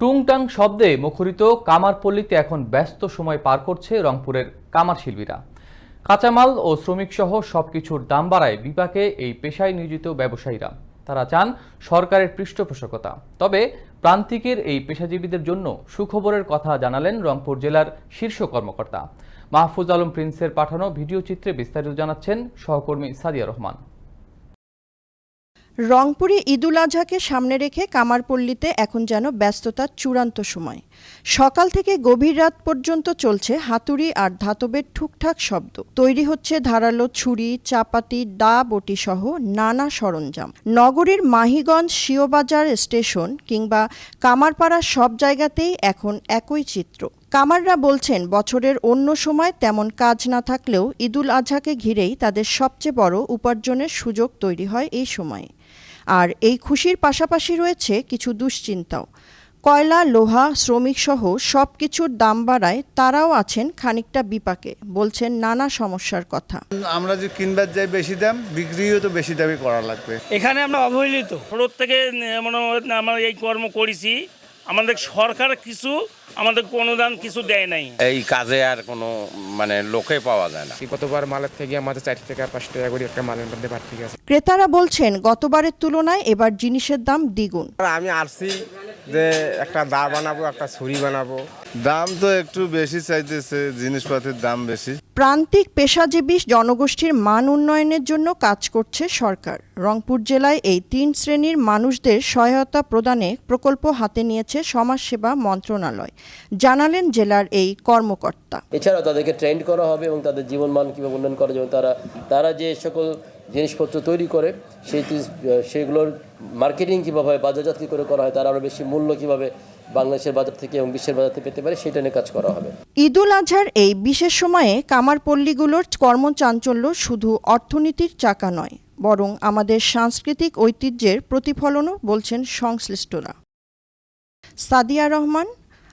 টুংটাং শব্দে মুখরিত কামারপল্লীতে এখন ব্যস্ত সময় পার করছে রংপুরের কামার শিল্পীরা। কাঁচামাল ও শ্রমিক সহ সবকিছুর দাম বাড়ায় বিপাকে এই পেশায় নিয়োজিত ব্যবসায়ীরা। তারা চান সরকারের পৃষ্ঠপোষকতা। তবে প্রান্তিকের এই পেশাজীবীদের জন্য সুখবরের কথা জানালেন রংপুর জেলার শীর্ষ কর্মকর্তা। মাহফুজ আলম প্রিন্সের পাঠানো ভিডিও চিত্রে বিস্তারিত জানাচ্ছেন সহকর্মী সাদিয়া রহমান। রংপুরে ঈদুল আজহাকে সামনে রেখে কামারপল্লীতে এখন যেন ব্যস্ততার চূড়ান্ত সময়। সকাল থেকে গভীর রাত পর্যন্ত চলছে হাতুড়ি আর ধাতবের ঠুকঠাক শব্দ। তৈরি হচ্ছে ধারালো ছুরি, চাপাতি দা বটি সহ নানা সরঞ্জাম। নগরীর মাহিগঞ্জ শিওবাজার স্টেশন কিংবা কামারপাড়া সব জায়গাতেই এখন একই চিত্র। কামাররা বলছেন বছরের অন্য সময় তেমন কাজ না থাকলেও ঈদুল আজহাকে ঘিরেই তাদের সবচেয়ে বড় উপার্জনের সুযোগ তৈরি হয় এই সময়ে। আর এই খুশির পাশাপাশি রয়েছে কিছু দুশ্চিন্তাও। কয়লা লোহা শ্রমিক সহ সব কিছুর দাম বাড়ায় তারাও আছেন খানিকটা বিপাকে বলছেন নানা সমস্যার কথা। আমরা যে কিনবার যাই বেশি দাম বিক্রিও তো বেশি দামে করা লাগবে। এখানে আমরা অবহেলিত। ছোটোর থেকে মনে আমরা এই কর্ম করেছি। আমাদের সরকার কিছু আমাদের অনুদান কিছু দেয় নাই। এই কাজে আর কোনো মানে লোকে পাওয়া যায় না। গতবার মালের থেকে আমাদের চার টাকা পাঁচ টাকা করে একটা মালের মধ্যে বাড়তি গেছে। ক্রেতারা বলছেন গতবারের তুলনায় এবার জিনিসের দাম দ্বিগুণ। আর আমি আসছি যে একটা দা বানাবো একটা ছুরি বানাবো। দাম তো একটু বেশি চাইতেছে জিনিসপাতির দাম বেশি। প্রান্তিক পেশাজীবী জনগোষ্ঠীর মান উন্নয়নের জন্য কাজ করছে সরকার। রংপুর জেলায় এই তিন শ্রেণির মানুষদের সহায়তা প্রদানে প্রকল্প হাতে নিয়েছে সমাজসেবা মন্ত্রণালয়। জানালেন জেলার এই কর্মকর্তা। এছাড়াও তাদেরকে ট্রেন্ড করা হবে এবং তাদের জীবনমান কীভাবে উন্নয়ন করা যাবে তারা তারা যে সকল জিনিসপত্র তৈরি করে সেই সেগুলোর মার্কেটিং কীভাবে হয় বাজারজাত কী করে করা হয় তারা আরও বেশি মূল্য কীভাবে বাংলাদেশের বাজার থেকে এবং বিশ্বের বাজার থেকে পেতে পারে সেটা নিয়ে কাজ করা হবে। ঈদুল আজহার এই বিশেষ সময়ে কামারপল্লীগুলোর কর্মচাঞ্চল্য শুধু অর্থনীতির চাকা নয় বরং আমাদের সাংস্কৃতিক ঐতিহ্যের প্রতিফলনও বলছেন সংশ্লিষ্টরা। Sadia Rahman